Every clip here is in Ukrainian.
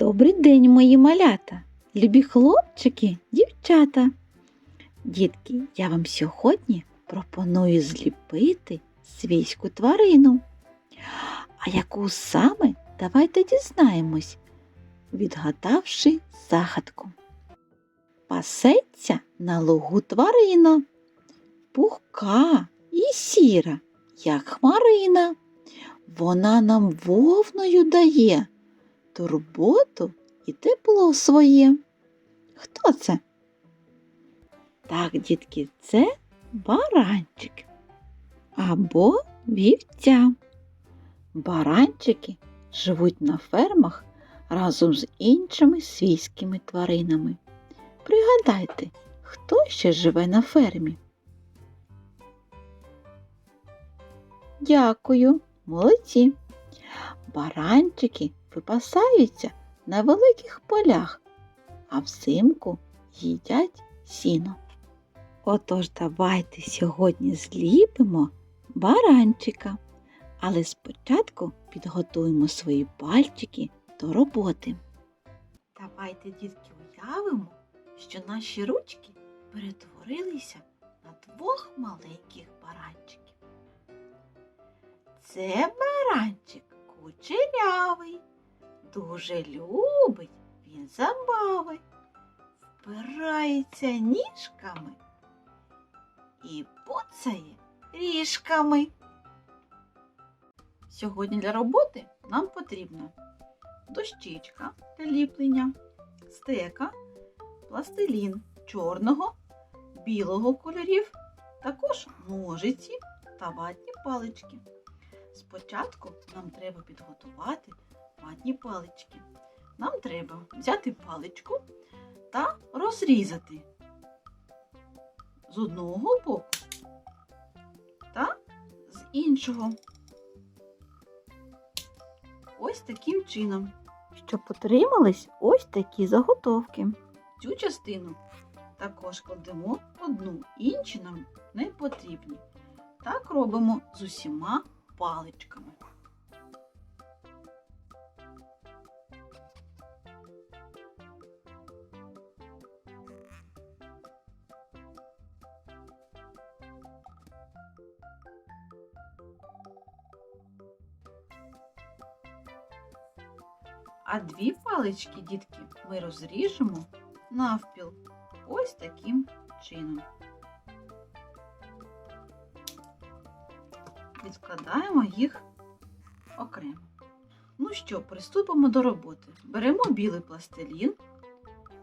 Добрий день, мої малята, любі хлопчики, дівчата. Дітки, я вам сьогодні пропоную зліпити свійську тварину. А яку саме давайте дізнаємось, відгадавши загадку. Пасеться на лугу тварина, пухка і сіра, як хмарина. Вона нам вовною дає турботу і тепло своє. Хто це? Так, дітки, це баранчик або вівця. Баранчики живуть на фермах разом з іншими свійськими тваринами. Пригадайте, хто ще живе на фермі? Дякую, молодці. Баранчики випасаються на великих полях, а взимку їдять сіно. Отож давайте сьогодні зліпимо баранчика, але спочатку підготуємо свої пальчики до роботи. Давайте, дітки, уявимо, що наші ручки перетворилися на двох маленьких баранчиків. Це баранчик кучерявий, дуже любить він забави, впирається ніжками і буцає ріжками. Сьогодні для роботи нам потрібна дощечка для ліплення, стека, пластилін чорного, білого кольорів, також ножиці та ватні палички. Спочатку нам треба підготувати ватні палички. Нам треба взяти паличку та розрізати з одного боку та з іншого. Ось таким чином, щоб отримались ось такі заготовки. Цю частину також кладемо одну, інші нам не потрібні. Так робимо з усіма паличками. А дві палички, дітки, ми розріжемо навпіл ось таким чином. Відкладаємо їх окремо. Ну що, приступимо до роботи. Беремо білий пластилін,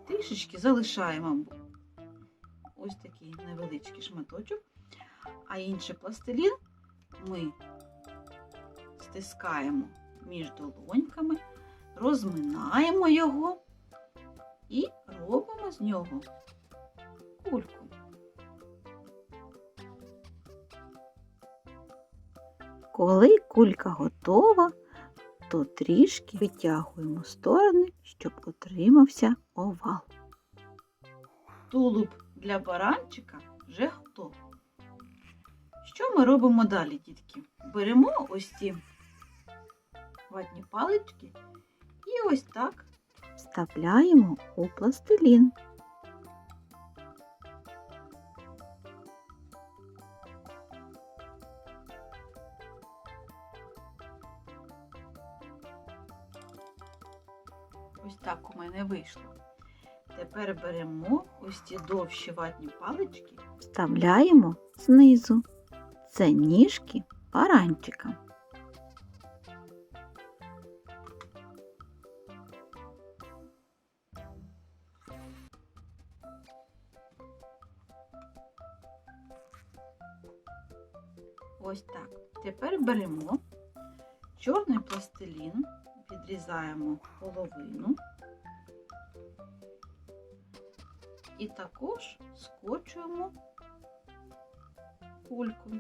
трішечки залишаємо ось такий невеличкий шматочок, а інший пластилін ми стискаємо між долоньками, розминаємо його і робимо з нього Коли кулька готова, то трішки витягуємо сторони, щоб отримався овал. Тулуб для баранчика вже готовий. Що ми робимо далі, дітки? Беремо ось ці ватні палички і ось так вставляємо у пластилін. Ось так у мене вийшло. Тепер беремо ось ці довші ватні палички, вставляємо знизу. Це ніжки баранчика. Ось так. Тепер беремо чорний пластилін, відрізаємо половину і також скочуємо кульку.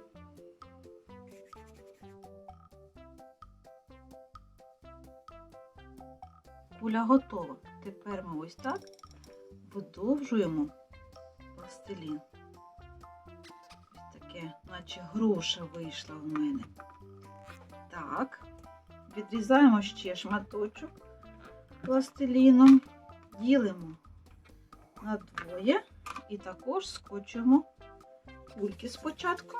Куля готова. Тепер ми ось так видовжуємо пластилін. Ось таке, наче груша вийшла в мене. Так, відрізаємо ще шматочок пластиліном, ділимо на двоє і також скочуємо кульки спочатку.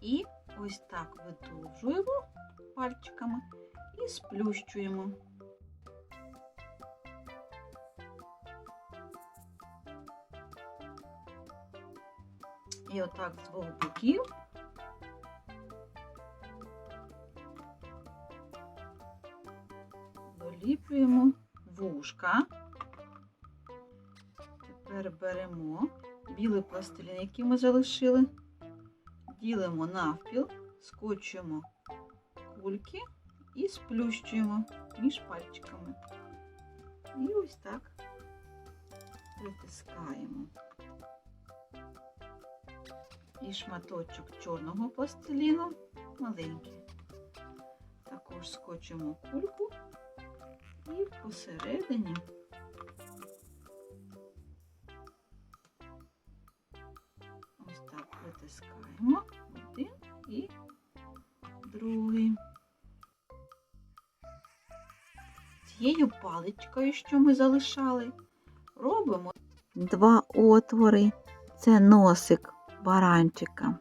І ось так видовжуємо пальчиками і сплющуємо. І отак з двох боків доліплюємо вушка. Тепер беремо білий пластилін, який ми залишили, ділимо навпіл, скочуємо кульки і сплющуємо між пальчиками. І ось так притискаємо. І шматочок чорного пластиліну маленький. Також скочимо кульку і посередині ось так притискаємо один і другий. Цією паличкою, що ми залишали, робимо два отвори. Це носик баранчика.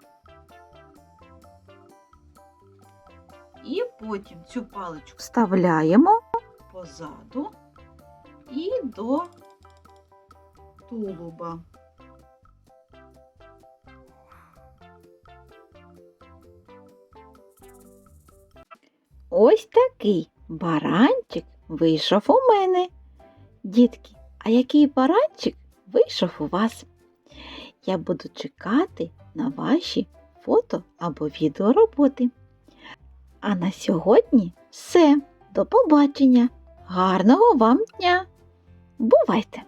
І потім цю паличку вставляємо позаду і до тулуба. Ось такий баранчик вийшов у мене. Дітки, а який баранчик вийшов у вас? Я буду чекати на ваші фото або відеороботи. А на сьогодні все. До побачення! Гарного вам дня! Бувайте!